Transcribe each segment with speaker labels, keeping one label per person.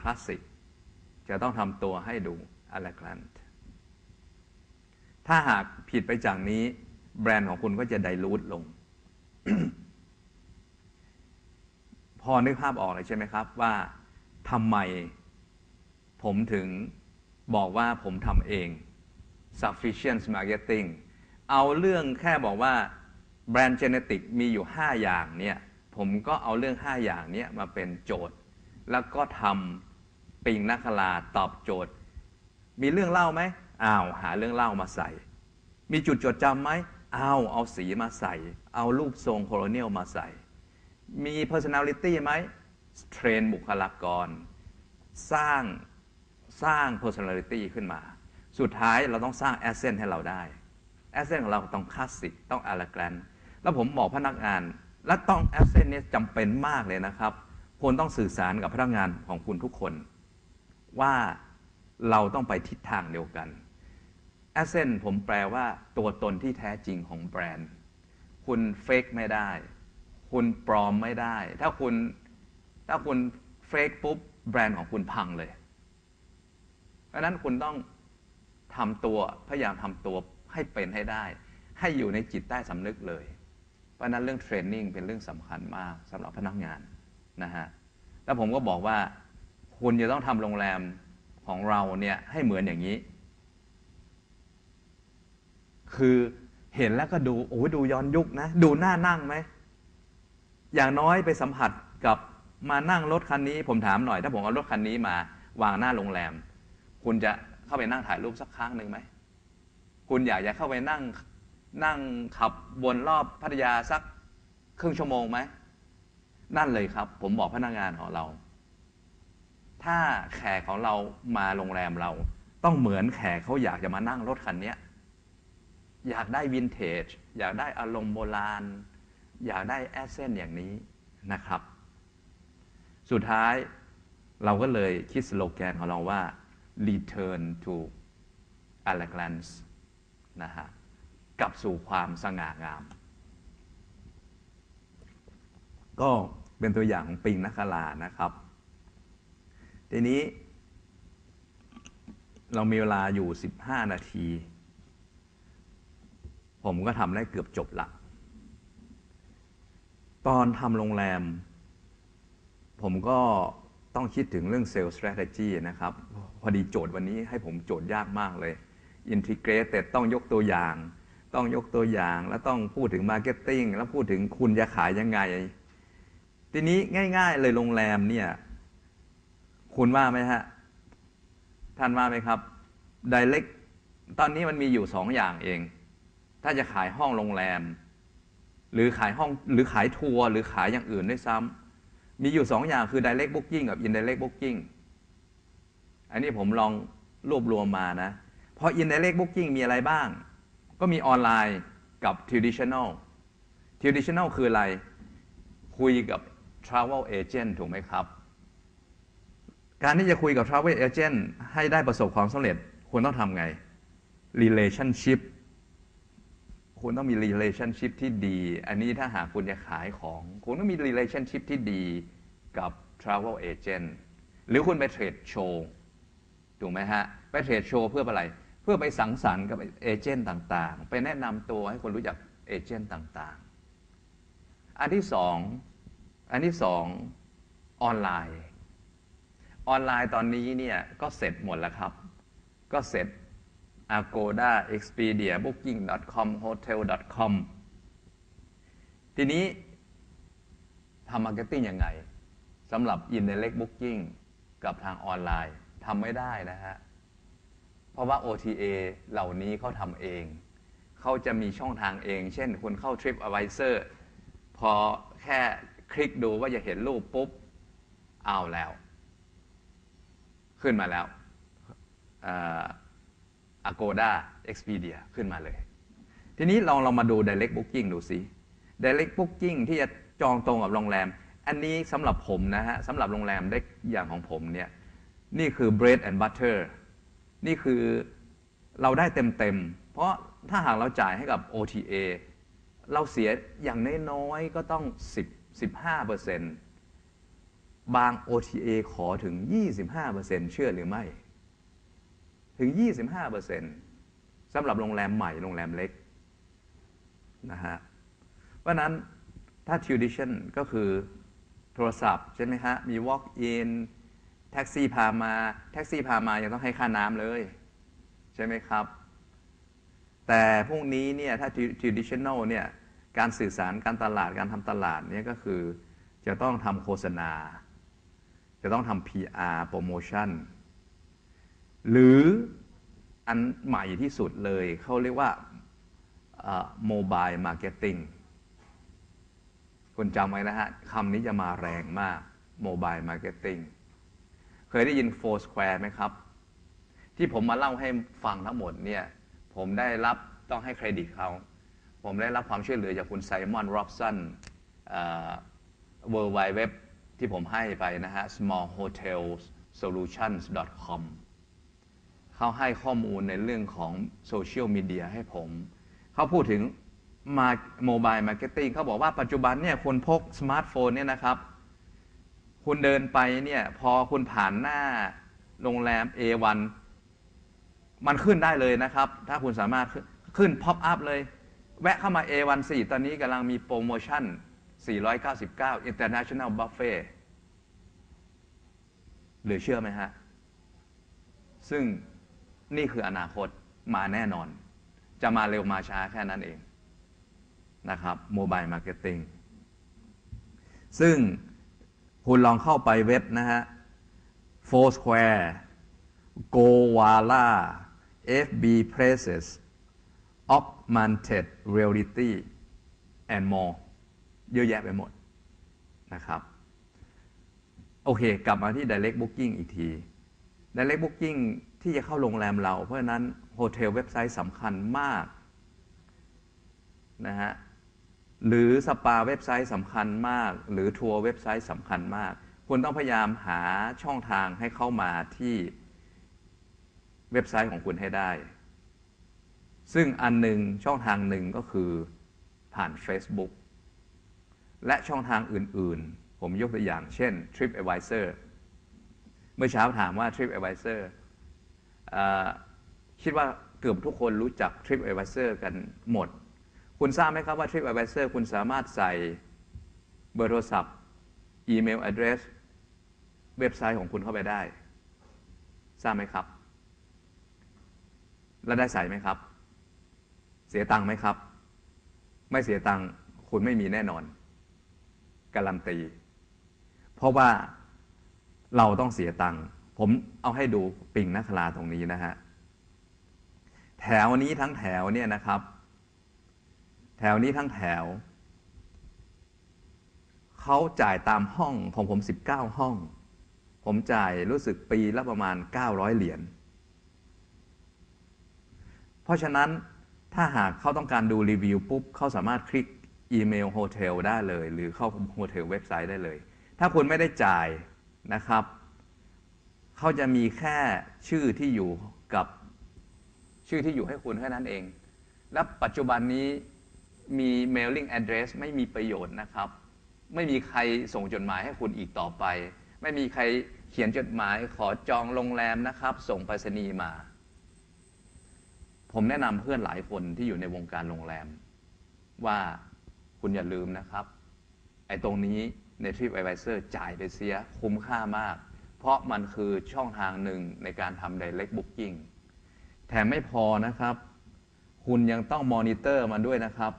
Speaker 1: คลาสสิก จะต้องทำตัวให้ดูอล e ก a นถ้าหากผิดไปจากนี้ แบรนด์ของคุณก็จะไดรูทลง พอนึกภาพออกเลยใช่ไหมครับ ว่าทำไมผมถึงบอกว่าผมทำเอง sufficient marketing เอาเรื่องแค่บอกว่าแบรนด์เจเนติกมีอยู่ 5 อย่างเนี่ย ผมก็เอาเรื่อง 5 อย่างเนี้มาเป็นโจทย์ แล้วก็ทำ ปิงนักลาตอบโจทย์ มีเรื่องเล่าไหมอ้าวหาเรื่องเล่ามาใส่ มีจุดจดจำไหมอ้าวเอาสีมาใส่ เอารูปทรงโคโลเนียลมาใส่ มี personality ไหมเทรนบุคลากร สร้างสร้าง personality ขึ้นมา สุดท้ายเราต้องสร้าง asset ให้เราได้แอสเซนของเราต้องคลาสสิกต้องอลแกรนแล้วผมบอกพนักงาน และต้องแอสเซนนี้จำเป็นมากเลยนะครับคุณต้องสื่อสารกับพนักงานของคุณทุกคน ว่าเราต้องไปทิศทางเดียวกันแอสเซนผมแปลว่าตัวตนที่แท้จริงของแบรนด์ คุณเฟกไม่ได้ คุณปลอมไม่ได้ ถ้าคุณถ้าคุณเฟกปุ๊บแบรนด์ของคุณพังเลย เพราะนั้นคุณต้องทำตัวพยายามทำตัวให้เป็นให้ได้ ให้อยู่ในจิตใต้สำนึกเลย เพราะนั้นเรื่องเทรนนิ่งเป็นเรื่องสำคัญมากสำหรับพนักงานนะฮะ แล้วผมก็บอกว่า คุณจะต้องทำโรงแรมของเราเนี่ยให้เหมือนอย่างนี้ คือเห็นแล้วก็ดูโอ้ดูย้อนยุคนะ ดูหน้านั่งไหม อย่างน้อยไปสัมผัสกับมานั่งรถคันนี้ ผมถามหน่อย ถ้าผมเอารถคันนี้มาวางหน้าโรงแรม คุณจะเข้าไปนั่งถ่ายรูปสักครั้งหนึ่งไหม คุณอยากจะเข้าไปนั่งนั่งขับวนรอบพัทยาสักครึ่งชั่วโมงไหม นั่นเลยครับ ผมบอกพนักงานของเรา ถ้าแขกของเรามาโรงแรมเรา ต้องเหมือนแขกเขาอยากจะมานั่งรถคันนี้อยากได้วินเทจ อยากได้อารมณ์โบราณ อยากได้แอสเซนอย่างนี้นะครับ สุดท้ายเราก็เลยคิดสโลแกนของเราว่า return to elegance นะฮะกลับสู่ความสง่างาม ก็เป็นตัวอย่างของปิงนักลานะครับ ทีนี้ เรามีเวลาอยู่ 15 นาที ผมก็ทำได้เกือบจบละ ตอนทำโรงแรม ผมก็ต้องคิดถึงเรื่องเซลล์ strategy นะครับ พอดีโจทย์วันนี้ให้ผมโจทย์ยากมากเลยอินทิเกรตต่ต้องยกตัวอย่าง ต้องยกตัวอย่าง แล้วต้องพูดถึงมาร์เก็ตติ้งแล้วพูดถึงคุณจะขายยังไง ทีนี้ง่าย ๆ เลยโรงแรมเนี่ย คุณว่าไหมฮะ ท่านว่าไหมครับ Direct ตอนนี้มันมีอยู่สองอย่างเอง ถ้าจะขายห้องโรงแรม หรือขายห้องหรือขายทัวร์หรือขายอย่างอื่นด้วยซ้ำมีอยู่สองอย่างคือ direct booking กับ indirect booking อันนี้ผมลองรวบรวมมานะพอ indirect booking มีอะไรบ้าง ก็มีออนไลน์กับ traditional traditional คืออะไร คุยกับ travel agent ถูกไหมครับ การที่จะคุยกับ travel agent ให้ได้ประสบความสำเร็จคุณต้องทำไง relationship คุณต้องมี relationship ที่ดี อันนี้ถ้าหากคุณจะขายของ คุณต้องมี relationship ที่ดีกับ travel agent หรือคุณไปเทรดโชว์ถูกไหมฮะ ไปเทรดโชว์เพื่ออะไร เพื่อไปสังสรรค์กับเอเจนต์ต่างๆ ไปแนะนำตัวให้คนรู้จักเอเจนต์ต่างๆ อันที่สองอันที่สองออนไลน์ ออนไลน์ตอนนี้เนี่ยก็เสร็จหมดแล้วครับ ก็เสร็จ Agoda Expedia Booking.com Hotel.com ทีนี้ทำมาร์เก็ตติ้งยังไงสำหรับ Indirect Booking กับทางออนไลน์ทำไม่ได้นะฮะ เพราะว่า OTA เหล่านี้เขาทำเอง เขาจะมีช่องทางเอง เช่น คุณเข้า TripAdvisor พอแค่คลิกดูว่าจะเห็นรูปปุ๊บ เอาแล้ว ขึ้นมาแล้วอ Agoda Expedia ขึ้นมาเลย ทีนี้ลองเรามาดู Direct Booking ดูสิ Direct Booking ที่จะจองตรงกับโรงแรม อันนี้สำหรับผมนะฮะสำหรับโรงแรมได้อย่างของผมเนี่ยนี่คือ bread and butter นี่คือเราได้เต็มๆ เพราะถ้าหากเราจ่ายให้กับ OTA เราเสียอย่างน้อยๆ ก็ต้อง 10 15เปอร์เซ็นต์ บาง OTA ขอถึง 25%เชื่อหรือไม่ ถึง 25%สำหรับโรงแรมใหม่โรงแรมเล็กนะฮะเพราะนั้นถ้า tuition ก็คือโทรศัพท์ใช่ไหมฮะ มี walk in แท็กซี่พามา แท็กซี่พามายังต้องให้ค่าน้ำเลย ใช่ไหมครับ แต่พวกนี้เนี่ยถ้า traditional เนี่ยการสื่อสารการตลาดการทำตลาดเนี่ยก็คือจะต้องทำโฆษณา จะต้องทำ PR โปรโมชั่น หรืออันใหม่ที่สุดเลยเขาเรียกว่าโมบายมาร์เก็ตติ้งคุณจำไว้นะฮะคำนี้จะมาแรงมากโมบายมาร์เก็ตติ้งเคยได้ยิน Four Square ไหมครับ ที่ผมมาเล่าให้ฟังทั้งหมดเนี่ยผมได้รับต้องให้เครดิตเขา ผมได้รับความช่วยเหลือจากคุณไซมอนร็อบสันเวิร์ลไวด์เว็บ ที่ผมให้ไปนะฮะ smallhotelsolutions.com เขาให้ข้อมูลในเรื่องของโซเชียลมีเดียให้ผม เขาพูดถึงมาโมบายมาร์เก็ตติ้งเขาบอกว่าปัจจุบันเนี่ยคนพกสมาร์ทโฟนเนี่ยนะครับ คุณเดินไปเนี่ยพอคุณผ่านหน้าโรงแรม A1 มันขึ้นได้เลยนะครับ ถ้าคุณสามารถขึ้น pop up เลย แวะเข้ามา A14 ตอนนี้กำลังมีโปรโมชั่น 499 International Buffet หรือเชื่อไหมฮะ ซึ่งนี่คืออนาคตมาแน่นอน จะมาเร็วมาช้าแค่นั้นเองนะครับโมบายมาร์เก็ตติ้งซึ่งคุณลองเข้าไปเว็บนะฮะ Foursquare Gowala FB Places Augmented Reality and more เยอะแยะไปหมดนะครับ โอเค กลับมาที่ Direct Booking อีกที Direct Booking ที่จะเข้าโรงแรมเรา เพราะฉะนั้นโฮเทลเว็บไซต์สำคัญมากนะฮะหรือสปาเว็บไซต์สำคัญมาก หรือทัวร์เว็บไซต์สำคัญมาก คุณต้องพยายามหาช่องทางให้เข้ามาที่เว็บไซต์ของคุณให้ได้ ซึ่งอันหนึ่งช่องทางหนึ่งก็คือผ่าน Facebook และช่องทางอื่น ๆ ผมยกตัวอย่าง เช่น TripAdvisor เมื่อเช้าถามว่า TripAdvisor คิดว่าเกือบทุกคนรู้จัก TripAdvisor กันหมด คุณทราบไหมครับว่า TripAdvisor คุณสามารถใส่เบอร์โทรศัพท์ อีเมล address เว็บไซต์ของคุณเข้าไปได้ ทราบไหมครับ แล้วได้ใส่ไหมครับ เสียตังค์ไหมครับ ไม่เสียตังค์คุณไม่มีแน่นอน การันตี เพราะว่าเราต้องเสียตังค์ผมเอาให้ดูปิงนักลาตรงนี้นะฮะ แถวนี้ทั้งแถวเนี่ยนะครับ แถวนี้ทั้งแถว เขาจ่ายตามห้องของผม 19 ห้อง ผมจ่ายรู้สึกปีละประมาณ 900 เหรียญ เพราะฉะนั้นถ้าหากเขาต้องการดูรีวิวปุ๊บเขาสามารถคลิก อีเมลโฮเทลได้เลย หรือเข้าโฮเทลเว็บไซต์ได้เลย ถ้าคุณไม่ได้จ่ายนะครับ เขาจะมีแค่ชื่อที่อยู่กับชื่อที่อยู่ให้คุณแค่นั้นเอง และปัจจุบันนี้มี mailing address ไม่มีประโยชน์นะครับ ไม่มีใครส่งจดหมายให้คุณอีกต่อไป ไม่มีใครเขียนจดหมายขอจองโรงแรมนะครับ ส่งไปรษณีย์มา ผมแนะนำเพื่อนหลายคนที่อยู่ในวงการโรงแรมว่า คุณอย่าลืมนะครับ ไอ้ตรงนี้ใน TripAdvisor จ่ายไปเสียคุ้มค่ามาก เพราะมันคือช่องทางหนึ่งในการทำ Direct Booking แถมไม่พอนะครับ คุณยังต้องมอนิเตอร์มันด้วยนะครับ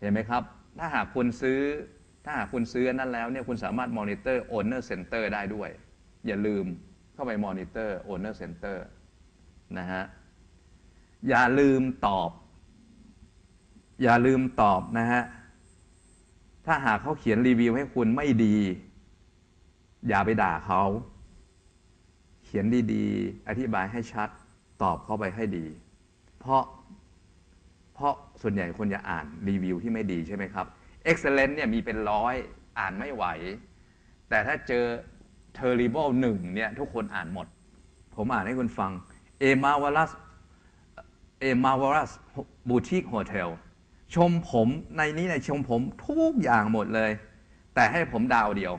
Speaker 1: เห็นไหมครับ ถ้าหากคุณซื้อ ถ้าหากคุณซื้อนั้นแล้วเนี่ยคุณสามารถมอนิเตอร์ Owner Center ได้ด้วย อย่าลืมเข้าไปมอนิเตอร์ Owner Center นะฮะอย่าลืมตอบ อย่าลืมตอบนะฮะ ถ้าหากเขาเขียนรีวิวให้คุณไม่ดี อย่าไปด่าเขา เขียนดีๆ อธิบายให้ชัด ตอบเข้าไปให้ดี เพราะ เพราะส่วนใหญ่คนจะอ่านรีวิวที่ไม่ดีใช่ไหมครับ Excellent เนี่ยมีเป็นร้อยอ่านไม่ไหว แต่ถ้าเจอ Terrible หนึ่งเนี่ยทุกคนอ่านหมด ผมอ่านให้คุณฟัง A marvelous A marvelous boutique hotel ชมผมในนี้ในยชมผมทุกอย่างหมดเลย แต่ให้ผมดาวเดียว